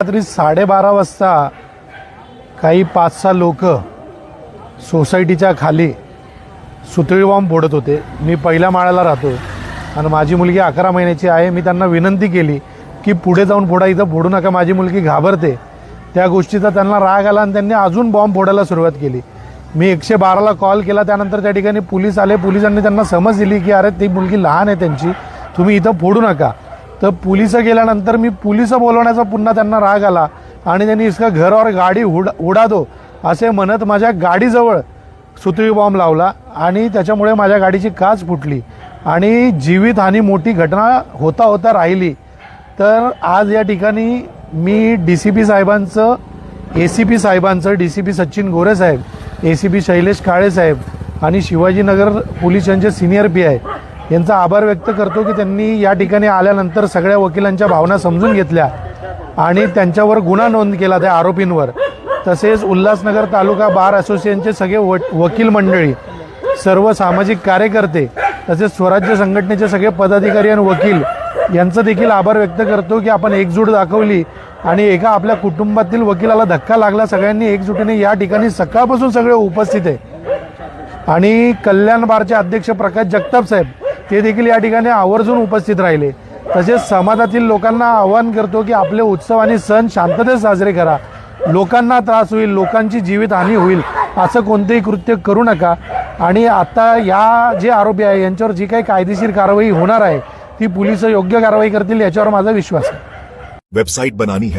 रात्री साडेबारा वाजता काही पाच सहा लोक सोसायटीच्या खाली सुतळी बॉम्ब फोडत होते. मी पहिल्या माळ्याला राहतो आणि माझी मुलगी अकरा महिन्याची आहे. मी त्यांना विनंती केली की पुढे जाऊन फोडा इथं फोडू नका. माझी मुलगी घाबरते. त्या गोष्टीचा त्यांना राग आला आणि त्यांनी अजून बॉम्ब फोडायला सुरुवात केली. मी एकशे बाराला कॉल केला. त्यानंतर त्या ठिकाणी पोलीस आले. पोलिसांनी त्यांना समज दिली की अरे ती मुलगी लहान आहे त्यांची. तुम्ही इथं फोडू नका. तर पुलिसं गेल्यानंतर मी पुलिस बोलवण्याचा पुन्हा त्यांना राग आला आणि त्यांनी इसका घर और गाडी उडा उडा दो असे म्हणत माझ्या गाडीजवळ सुतळी बॉम्ब लावला आणि त्याच्यामुळे माझ्या गाडीची काच फुटली आणि जीवितहानी मोठी घटना होता होता राहिली. तर आज या ठिकाणी मी डी सी पी साहेबांचं ए सी पी साहेबांचं D C P Sachin Gore Saheb A C P Shailesh Kale साहेब आणि शिवाजीनगर पोलिसांचे सिनियर पी आहे यांचा आभार व्यक्त करतो की त्यांनी या ठिकाणी आल्यानंतर सगळ्या वकिलांच्या भावना समजून घेतल्या आणि त्यांच्यावर गुन्हा नोंद केला त्या आरोपींवर. तसेच उल्हासनगर तालुका बार असोसिएशनचे सगळे व वकील मंडळी सर्व सामाजिक कार्यकर्ते तसेच स्वराज्य संघटनेचे सगळे पदाधिकारी आणि वकील यांचं देखील आभार व्यक्त करतो की आपण एकजूट दाखवली आणि एका आपल्या कुटुंबातील वकिलाला धक्का लागला. सगळ्यांनी एकजुटीने या ठिकाणी सकाळपासून सगळे उपस्थित आहे. आणि कल्याण बारचे अध्यक्ष प्रकाश जगताप साहेब ते देखील या ठिकाणी आवर्जून उपस्थित राहिले. तसेच समाजातील लोकांना आवाहन करतो की आपले उत्सव आणि सण शांततेत साजरे करा. लोकांना त्रास होईल लोकांची जीवितहानी होईल असं कोणतेही कृत्य करू नका. आणि आता या जे आरोपी आहे यांच्यावर जी काही कायदेशीर कारवाई होणार आहे ती पोलीस योग्य कारवाई करतील याच्यावर माझा विश्वास आहे. वेबसाईट बनानी है.